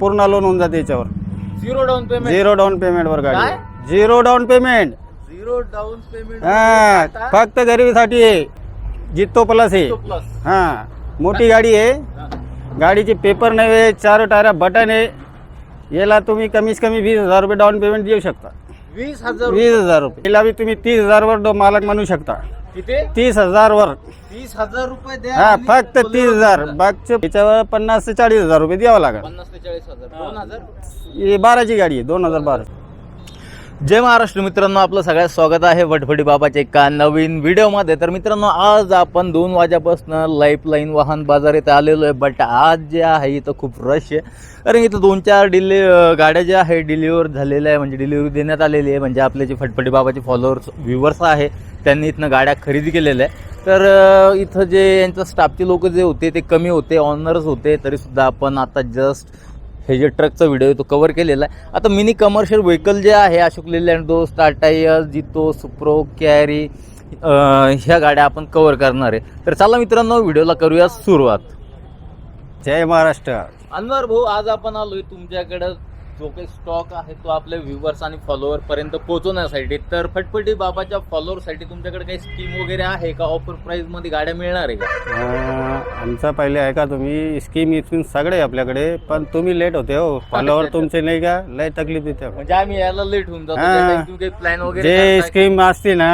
पूर्ण लोन होऊन जाते याच्यावर. Zero down payment zero down payment वर काय? गाडी zero down payment zero down payment हा फक्त गरिबीसाठी आहे. जितो प्लस आहे. प्लस हा मोठी गाडी आहे. गाडीचे पेपर नव्हे चार टायरा बटन आहे. याला तुम्ही कमीत कमी वीस हजार रुपये डाऊन पेमेंट देऊ शकता. वीस हजार वीस हजार रुपये. याला बी तुम्ही तीस हजार वर डो- मालक म्हणू शकता. किती? तीस हजार वर. तीस हजार रुपये द्या हा आणि फक्त तीस हजार. बागचे याच्यावर पन्नास ते चाळीस हजार रुपये द्यावं लागेल. पन्नास ते चाळीस हजार. दोन हजार? ही बाराची गाडी आहे दोन हजार बारा. जय महाराष्ट्र मित्रांनो आपलं सगळ्यात स्वागत आहे वटफटी बाबाच्या एका नवीन व्हिडिओमध्ये. तर मित्रांनो आज आपण दोन वाजेपासून लाईफ लाईन वाहन बाजार इथं आलेलो आहे. बट आज जे आहे इथं खूप रश आहे. कारण इथं दोन चार डिले गाड्या ज्या आहे डिलिव्हर झालेल्या आहे. म्हणजे डिलिव्हरी देण्यात आलेली आहे. म्हणजे आपले जे फटफटी बाबाचे फॉलोअर्स व्ह्युअर्स आहे त्यांनी इथनं गाड्या खरेदी केलेल्या आहे तर इथं जे यांचं स्टाफचे लोक जे होते ते कमी होते ऑनर्स होते तरीसुद्धा आपण आता जस्ट हे जे ट्रकचा व्हिडिओ तो कव्हर केलेला आहे. आता मिनी कमर्शियल व्हेकल जे आहे अशोक लेलँड दोस्त टाटा एस जितो सुप्रो कॅरी ह्या गाड्या आपण कव्हर करणार आहे. तर चला मित्रांनो व्हिडिओला करूया सुरुवात. जय महाराष्ट्र. अनवर भाऊ आज आपण आलोय तुमच्याकडे. जो काही स्टॉक आहे तो आपल्या व्ह्युअर्स आणि फॉलोअर पर्यंत पोहोचवण्यासाठी तर फटफटी बाबाच्या फॉलोअरसाठी तुमच्याकडे काही स्कीम वगैरे आहे का? ऑफर प्राइसमध्ये गाड्या मिळणार आहे का? आमचा पहिले आहे का तुम्ही? स्कीम इस्कीम सगळे आपल्याकडे पण तुम्ही लेट होते हो. फॉलोवर तुमचे नाही का? लय तकलीफ देते म्हणजे आम्ही यायला लेट होऊन जातो हा. त्यासाठी तुम्ही काही प्लॅन वगैरे जे करताय? स्कीम असते ना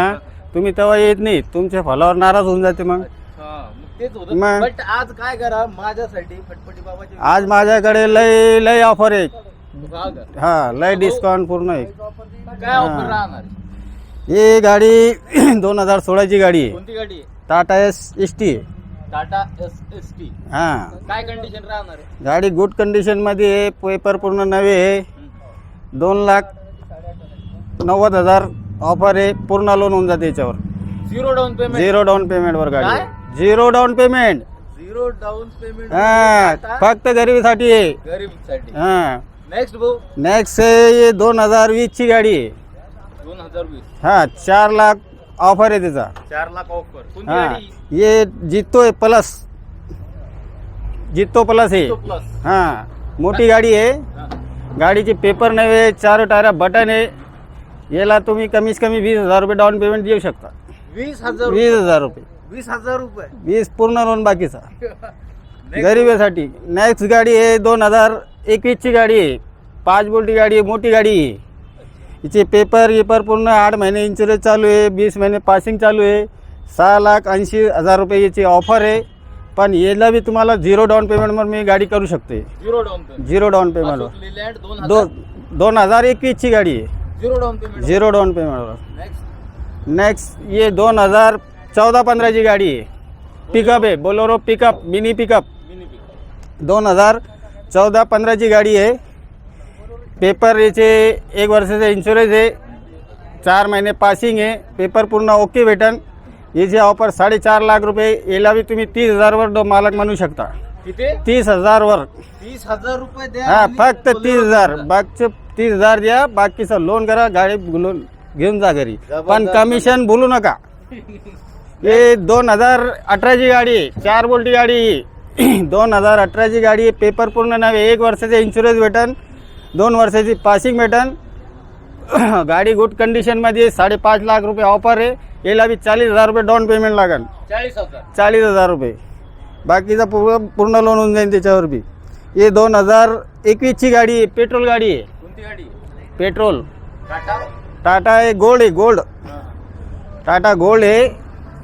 तुम्ही तेव्हा येत नाही. तुमचे फॉलोवर नाराज होऊन जाते मग. हा, मग तेच होतं. मग? बट आज काय करा? माझ्यासाठी फटफटी बाबाचे आज माझ्याकडे लय लय ऑफर आहे. हा? हा लय डिस्काउंट पूर्ण आहे. काय ऑफर राहणार? ही गाडी दोन हजार सोळाची गाडी आहे. कोणती गाडी आहे? Tata Ace S T Tata Ace S T. हा. काय कंडिशन राहणार आहे? गाडी गुड कंडिशनमध्ये आहे पेपर पूर्ण नवे आहे. दोन लाख नव्वद हजार ऑफर आहे पूर्ण लोन होऊन जाते याच्यावर. Zero down payment zero down payment वर गाडी? आहे. Zero down payment zero down payment हा फक्त गरिबीसाठी आहे. गरीबसाठी हा. नेक्स्ट भाऊ. नेक्स्ट आहे दोन हजार वीस ची गाडी. आहे दोन हजार वीस. हा चार लाख ऑफर आहे त्याचा चार लाख ऑफर कोणती हा गाडी? ये जितो आहे प्लस जितो प्लस आहे प्लस हा मोठी गाडी आहे. गाडीचे पेपर नव्हे चार टायरा बटन आहे. याला तुम्ही कमीत कमी वीस हजार रुपये डाऊन पेमेंट देऊ शकता. वीस हजार वीस हजार रुपये. वीस हजार रुपये. वीस पूर्ण लोन बाकीचा. गरिबीसाठी. नेक्स्ट गाडी आहे दोन हजार एकवीसची गाडी आहे. पाच बोल्टी गाडी आहे मोठी गाडी. आहे हिचे पेपर गिपर पूर्ण आठ महिने इन्शुरन्स चालू आहे वीस महिने पासिंग चालू आहे. सहा लाख ऐंशी हजार रुपये याची ऑफर आहे. पण याला बी तुम्हाला झिरो डाऊन पेमेंटवर मी गाडी करू शकते. Zero down payment zero down पेमेंटवर लिलँड दोन दो हजार दोन हजार एकवीसची गाडी आहे. Zero down payment zero down पेमेंटवर नेक्स्ट नेक्स्ट ये दोन हजार चौदा पंधराची गाडी आहे. पिकअप आहे. Bolero pickup mini pickup mini pick दोन हजार चौदा पंधराची गाडी आहे. पेपर याचे एक वर्षाचा इन्शुरन्स आहे. चार महिने पासिंग आहे. पेपर पूर्ण ओके भेटन. याची ऑफर साडेचार लाख रुपये याला बी तुम्ही तीस हजारवर डो मालक म्हणू शकता. किती? तीस हजारवर. तीस हजार रुपये द्या हा आणि फक्त बोलेरो तीस हजार. करा. बाकीचे तीस हजार द्या बाकीचं लोन करा गाडी लोन घेऊन जा घरी. पण जबरदस्त. कमिशन बोलू नका. हे दोन हजार अठराची गाडी आहे. चार बोल्टी गाडी आहे. दोन हजार अठराची गाडी आहे. पेपर पूर्ण नव्हे एक वर्षाचे इन्शुरन्स भेटन. दोन वर्षाची पासिंग भेटन. गाडी गुड कंडिशनमध्ये. साडेपाच लाख रुपये ऑफर आहे. याला बी चाळीस हजार रुपये डाऊन पेमेंट लागेल चाळीस हजार. चाळीस हजार रुपये. बाकीचा पूर्ण पूर्ण लोन होऊन जाईल त्याच्यावर बी. हे दोन हजार एकवीसची गाडी आहे पेट्रोल गाडी आहे. कोणती गाडी? पेट्रोल टाटा? टाटा आहे गोल्ड आहे गोल्ड. टाटा गोल्ड आहे.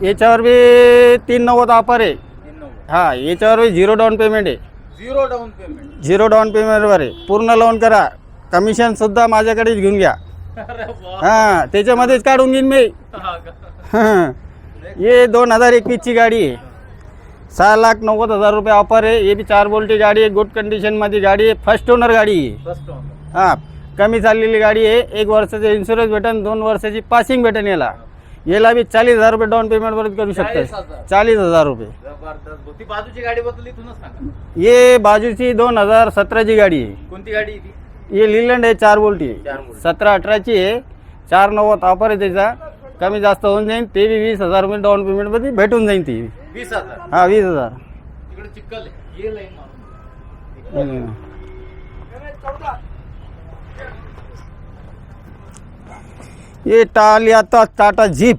याच्यावर बी तीन नव्वद ऑफर आहे. हा याच्यावर बी झिरो डाऊन पेमेंट आहे. Zero down payment zero down पेमेंटवर आहे पूर्ण लोन करा. कमिशनसुद्धा माझ्याकडेच घेऊन घ्या. हां त्याच्यामध्येच काढून घेईन मी. हा दोन हजार एकवीसची गाडी आहे. सहा लाख नव्वद हजार रुपये ऑफर आहे. हे बी चार बोल्टी गाडी आहे. गुड कंडिशनमध्ये गाडी आहे. फर्स्ट ओनर गाडी आहे. हां कमी चाललेली गाडी आहे. एक वर्षाचं इन्शुरन्स भेटन दोन वर्षाची पासिंग भेटन याला. याला बी चाळीस हजार रुपये डाऊन पेमेंटवर करू चाळीस शकता हजार. चाळीस हजार रुपये. जबरदस्त. भाऊ. ती बाजूची गाडी बद्दल इथूनच सांगा. ये बाजूची दोन हजार सतराची गाडी आहे. कोणती गाडी आहे ती? ये लिलंड आहे चार बोल्टी चार बोल्टी. सतरा अठराची आहे. चार नव्वद ऑफर आहे त्याचा. कमी जास्त होऊन जाईल ते बी वीस हजार रुपये डाऊन पेमेंटमध्ये भेटून जाईल ती. वीस हजार. हा वीस हजार. तिकडे चिक्कल आहे. ये लाईन मारून. हम्म. ये टाल आता टाटा जीप.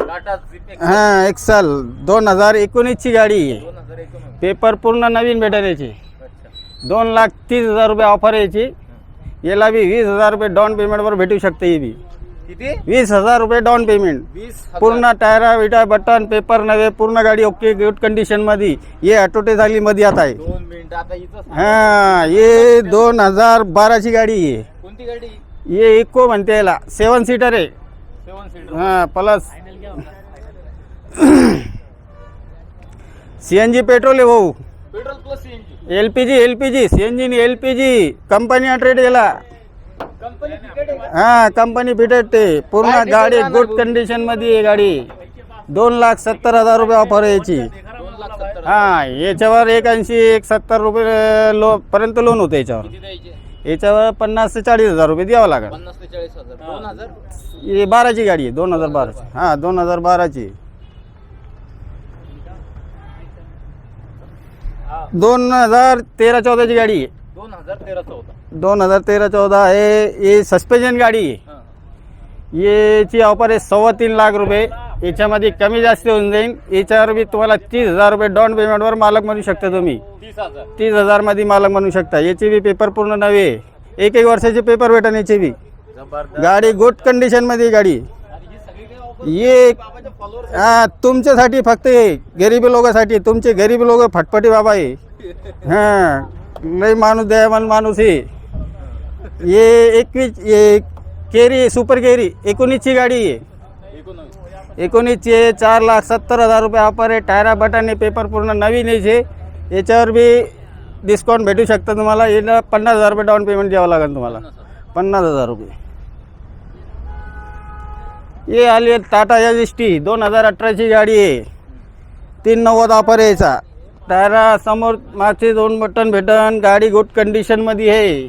टाटा जीप एक- हां एक्सल. दोन हजार एकोणीसची गाडी आहे. दोन हजार एकोणवीस. पेपर पूर्ण नवीन भेटेल याची अच्छा. दोन लाख तीस हजार रुपये ऑफर आहे याची याला बी वीस हजार रुपये डाऊन पेमेंटवर भेटू शकते ही बी. किती? वीस हजार रुपये डाऊन पेमेंट वीस हजार. पूर्ण टायरा विटा बटन पेपर नवे पूर्ण गाडी ओके गुड कंडिशनमध्ये ये ऑटोटे झाली मध्ये आता आहे दोन मिनिट आता इथं सांग. हा ये दोन हजार बाराची गाडी आहे. कोणती गाडी? ये इको म्हणते याला. सेवन सीटर आहे. सेवन सीटर हा प्लस सीएनजी पेट्रोल आहे भाऊ. Petrol plus CNG L P G L P G C N G L P G company trade गेला? हा कंपनी फिटेड ते. पूर्ण गाडी गुड कंडिशनमध्ये आहे गाडी. दोन लाख सत्तर हजार रुपये ऑफर याची. हा याच्यावर एक ऐंशी एक सत्तर रुपये लो पर्यंत लोन होतं याच्यावर. याच्यावर पन्नास ते चाळीस हजार रुपये द्यावं लागेल. पन्नास ते चाळीस हजार. दोन हजार? ही बाराची गाडी आहे दोन हजार बाराची. हा दोन हजार बाराची. दोन हजार तेरा चौदाची गाडी आहे. दोन हजार तेरा चौदा. दोन हजार तेरा चौदा आहे हे सस्पेन्शन गाडी आहे. याची ऑफर आहे सव्वा तीन लाख रुपये. याच्यामध्ये कमी जास्त होऊन जाईल याच्यावर बी तुम्हाला तीस हजार रुपये डाऊन पेमेंटवर मालक म्हणू शकता तुम्ही. तीस हजार. तीस हजारमध्ये मालक म्हणू शकता. याची बी पेपर पूर्ण नवे. एक एक वर्षाचे पेपर भेटन याची बी. गाडी गुड. कंडिशनमध्ये गाडी ये हा तुमच्यासाठी फक्त हे गरीबी लोकांसाठी. तुमचे गरीबी लोक फटफटी बाबा आहे हा लय माणूस दयावान माणूस आहे ये एकवीस केरी सुपर केरी एकोणीसची गाडी आहे. एकोणीसचे चार लाख सत्तर हजार रुपये ऑफर आहे टायरा बटन पेपर पूर्ण नवीन आहे याच्यावर बी डिस्काउंट भेटू शकतं तुम्हाला. याला पन्नास हजार रुपये डाऊन पेमेंट द्यावं लागेल तुम्हाला. पन्नास हजार रुपये. ये आली आहे टाटा एस टी. दोन हजार अठराची गाडी आहे. तीन नव्वद ऑफर आहे याचा. टायरा समोर मागचे दोन बटन भेटन. गाडी गुड कंडिशनमध्ये आहे.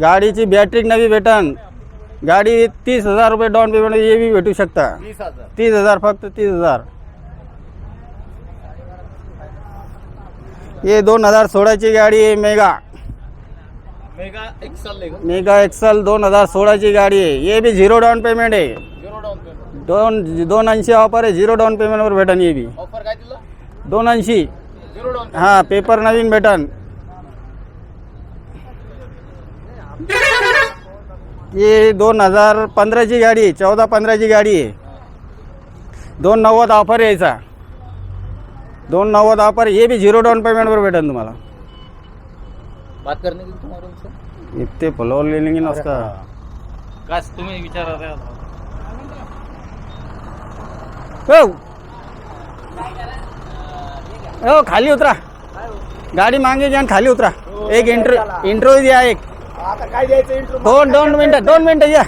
गाडीची बॅटरी नवी भेटन. गाडी तीस हजार रुपये डाऊन पेमेंट हे बी भेटू शकता. तीस हजार. तीस हजार फक्त तीस हजार. हे दोन हजार सोळाची गाडी आहे Mega. Mega XL Mega XL दोन हजार सोळाची गाडी आहे. हे बी झिरो डाऊन पेमेंट आहे. झिरो डाऊन पेमेंट दोन दोन ऐंशी ऑफर आहे झिरो डाऊन पेमेंटवर भेटन हे बी. ऑफर काय दिलं दोन ऐंशी. झिरो डाऊन हां पेपर नवीन भेटन. हे दोन हजार पंधराची गाडी आहे चौदा पंधराची गाडी आहे. दोन नव्वद ऑफर यायचा. दोन नव्वद ऑफर हे बी झिरो डाऊन पेमेंटवर भेटेल तुम्हाला. बात करणे की तुम्हाला उनसे? इतके फॉलोअर लेने नसता. काय तुम्ही विचारा. हो. हो खाली उतरा. गाडी मागे घ्या आणि खाली उतरा. एक इंटर इंटरव्ह्यू द्या एक. आता काय द्यायचं इंटरव्ह्यू हो दोन मिनिटं दोन मिनिटं या.